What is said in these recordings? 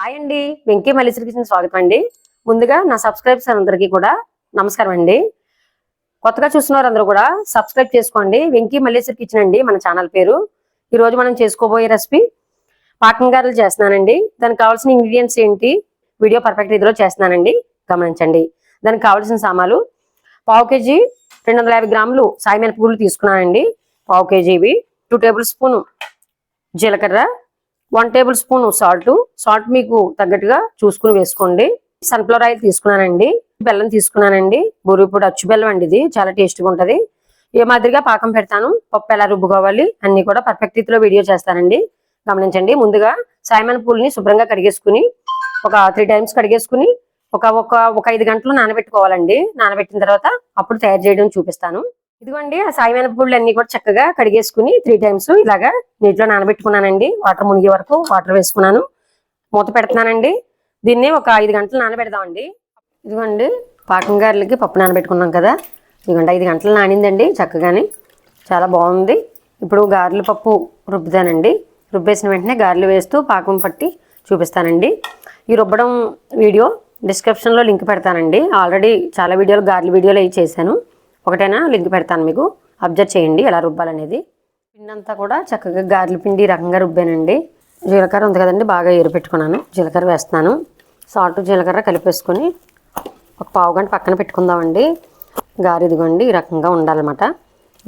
Hi అండి Venky Malleswari kitchen స్వాగతం అండి. ముందుగా నా సబ్స్క్రైబర్స్ అందరికీ కూడా నమస్కారం అండి. కొత్తగా చూస్తున్న అందరూ కూడా సబ్స్క్రైబ్ చేసుకోండి. వెంకీ మల్లేశ్వరి కిచెన్ అండి మన ఛానల్ పేరు. ఈరోజు మనం చేసుకోబోయే రెసిపీ పాకం గారెలు చేస్తున్నానండి. దానికి కావాల్సిన ఇంగ్రీడియంట్స్ ఏంటి వీడియో పర్ఫెక్ట్ రీతిలో చేస్తున్నానండి. గమనించండి. దానికి కావాల్సిన సామాలు పావు కేజీ రెండు వందల యాభై గ్రాములు సాయి మినపగుళ్ళు తీసుకున్నానండి. పావు కేజీ ఇవి టూ టేబుల్ స్పూన్ జీలకర్ర one tablespoon salt. Salt మీకు తగ్గట్టుగా చూసుకుని వేసుకోండి. సన్ఫ్లవర్ ఆయిల్ తీసుకున్నానండి. బెల్లం తీసుకున్నానండి. బూరిపొడి అచ్చు బెల్లం అండి ఇది. చాలా టేస్ట్గా ఉంటది. ఏ మాదిరిగా పాకం పెడతాను. పప్పు ఎలా రుబ్బుకోవాలి అన్ని కూడా పర్ఫెక్ట్ రీతిలో వీడియో చేస్తానండి. గమనించండి. ముందుగా సాయమన పూల్ని శుభ్రంగా కడిగేసుకుని ఒక త్రీ టైమ్స్ కడిగేసుకుని ఒక ఒక ఒక ఐదు గంటలు నానబెట్టుకోవాలండి. నానబెట్టిన తర్వాత అప్పుడు తయారు చేయడం చూపిస్తాను. ఇదిగోండి ఆ సాయి మినపగుళ్ళు అన్ని కూడా చక్కగా కడిగేసుకుని త్రీ టైమ్స్ ఇలాగా నీటిలో నానబెట్టుకున్నానండి. వాటర్ మునిగే వరకు వాటర్ వేసుకున్నాను. మూత పెడుతున్నానండి. దీన్ని ఒక ఐదు గంటలు నానబెడదామండి. ఇదిగోండి పాకం గారెలకి పప్పు నానబెట్టుకున్నాం కదా. ఇదిగోండి ఐదు గంటలు నానిందండి చక్కగాని. చాలా బాగుంది. ఇప్పుడు గారెల పప్పు రుబ్బుతానండి. రుబ్బేసిన వెంటనే గారెలు వేస్తూ పాకం పట్టి చూపిస్తానండి. ఈ రుబ్బడం వీడియో డిస్క్రిప్షన్లో లింక్ పెడతానండి. ఆల్రెడీ చాలా వీడియోలు గారెల వీడియోలు అవి చేశాను. ఒకటైనా? లింక్ పెడతాను మీకు. అబ్జర్వ్ చేయండి ఎలా రుబ్బాలనేది. పిండి అంతా కూడా చక్కగా గార్ల పిండి రకంగా రుబ్బానండి. జీలకర్ర ఉంది కదండి బాగా ఏరు పెట్టుకున్నాను. జీలకర్ర వేస్తున్నాను. సాల్ట్ జీలకర్ర కలిపేసుకొని ఒక పావు గంట పక్కన పెట్టుకుందామండి. గారె ఇదిగోండి ఈ రకంగా ఉండాలన్నమాట.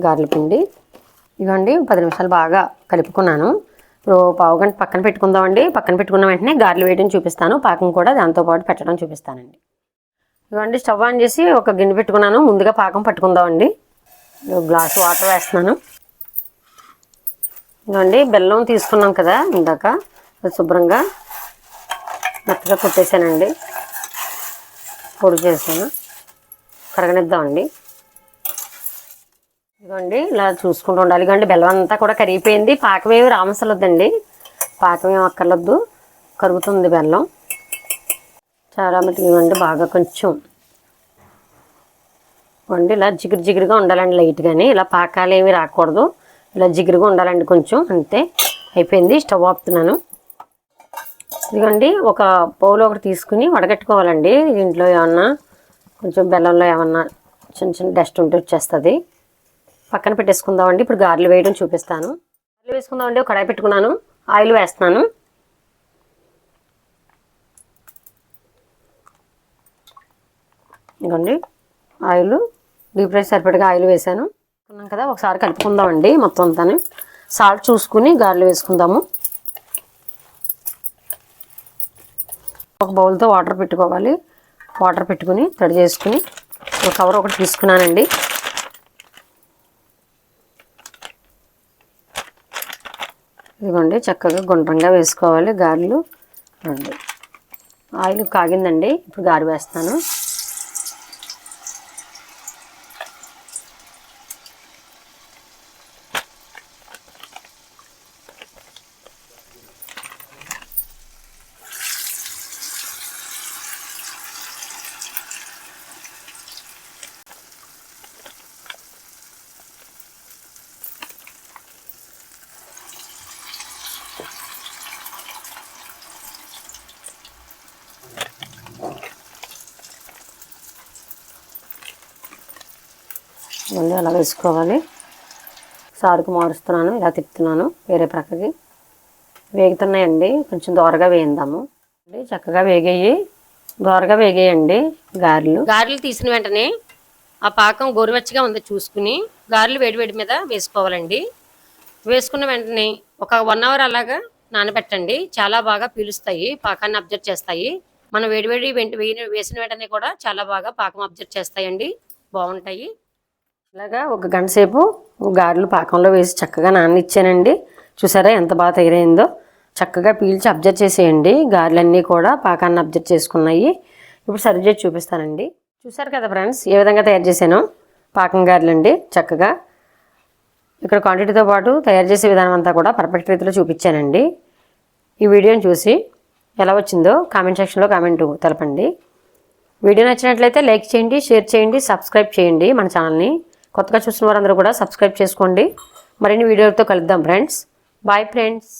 గారెల పిండి. ఇదిగోండి పది నిమిషాలు బాగా కలుపుకున్నాను. ఇప్పుడు పావు గంట పక్కన పెట్టుకుందామండి. పక్కన పెట్టుకున్న వెంటనే గారెలు వేయడం చూపిస్తాను. పాకం కూడా దాంతోపాటు పెట్టడం చూపిస్తానండి. ఇవ్వండి స్టవ్ ఆన్ చేసి ఒక గిన్నె పెట్టుకున్నాను. ముందుగా పాకం పట్టుకుందామండి. గ్లాస్ వాటర్ వేస్తున్నాను. ఇదిగోండి బెల్లం తీసుకున్నాం కదా ఇందాక. శుభ్రంగా మెత్తగా కొట్టేశానండి పొడి చేశాను. కరగనిద్దామండి. ఇదిగోండి ఇలా చూసుకుంటూ ఉండాలి. ఇదిగోండి బెల్లం అంతా కూడా కరిగిపోయింది. పాకం ఏమి రామసలొద్దండి పాకం ఏమి అక్కర్లొద్దు. కరుగుతుంది బెల్లం. చాలా మటుకు ఇవ్వండి బాగా కొంచెం వండి ఇలా జిగురు జిగురుగా ఉండాలండి లైట్గాని ఇలా పాకాలు ఏమి రాకూడదు. ఇలా జిగురుగా ఉండాలండి కొంచెం. అంతే. అయిపోయింది. స్టవ్ ఆపుతున్నాను. ఇదిగోండి. ఒక పౌలు ఒకటి తీసుకుని వడగట్టుకోవాలండి. దీంట్లో ఏమన్నా కొంచెం బెల్లంలో ఏమన్నా చిన్న చిన్న డస్ట్ ఉంటే వచ్చేస్తుంది. పక్కన పెట్టేసుకుందామండి. ఇప్పుడు గారెలు వేయడం చూపిస్తాను. గారెలు వేసుకుందామండి. ఒక కడాయి పెట్టుకున్నాను. ఆయిల్ వేస్తున్నాను. ఇదిగోండి. ఆయిల్ డీప్ ఫ్రై సరిపడగా ఆయిల్ వేసాను. అనుకున్నాం కదా ఒకసారి కలుపుకుందామండి మొత్తం అంతాను. సాల్ట్ చూసుకుని గారెలు వేసుకుందాము. ఒక బౌల్తో వాటర్ పెట్టుకోవాలి. వాటర్ పెట్టుకుని తడి చేసుకుని ఒక కవర్ ఒకటి తీసుకున్నానండి. ఇదిగోండి చక్కగా గుండ్రంగా వేసుకోవాలి గారెలు. ఆయిల్ కాగిందండి ఇప్పుడు గారి వేస్తాను. మళ్ళీ అలా వేసుకోవాలి. సారుకు మారుస్తున్నాను ఇలా తిప్పుతున్నాను వేరే ప్రక్కకి. వేగుతున్నాయండి కొంచెం దోరగా వేయిందాము. చక్కగా వేగేయి. దోరగా వేగేయండి గారెలు. గారెలు తీసిన వెంటనే ఆ పాకం గోరువెచ్చగా ఉంది చూసుకుని గారెలు వేడివేడి మీద వేసుకోవాలండి. వేసుకున్న వెంటనే ఒక వన్ అవర్ అలాగా నానబెట్టండి. చాలా బాగా పీలుస్తాయి పాకాన్ని అబ్జర్వ్ చేస్తాయి. మనం వేడివేడి వెంట వేసిన వెంటనే కూడా చాలా బాగా పాకం అబ్జర్వ్ చేస్తాయండి. బాగుంటాయి. ఇలాగా ఒక గంట సేపు గారెలు పాకంలో వేసి చక్కగా నాననిచ్చానండి. చూసారా ఎంత బాగా తయారైందో? చక్కగా పీల్చి అబ్జర్వ్ చేసేయండి. గారెలన్నీ కూడా పాకాన్ని అబ్జర్వ్ చేసుకున్నాయి. ఇప్పుడు సర్వ్ చేసి చూపిస్తానండి. చూసారు కదా ఫ్రెండ్స్ ఏ విధంగా తయారు చేశాను? పాకం గారెలండి చక్కగా. ఇక్కడ క్వాంటిటీతో పాటు తయారు చేసే విధానం అంతా కూడా పర్ఫెక్ట్ రీతిలో చూపించానండి. ఈ వీడియోని చూసి ఎలా వచ్చిందో కామెంట్ సెక్షన్లో కామెంట్ తెలపండి. వీడియో నచ్చినట్లయితే లైక్ చేయండి షేర్ చేయండి సబ్స్క్రైబ్ చేయండి మన ఛానల్ని కొత్తగా చూసిన వారందరూ కూడా సబ్స్క్రైబ్ చేసుకోండి. మరిన్ని వీడియోలతో కలుద్దాం ఫ్రెండ్స్. Bye friends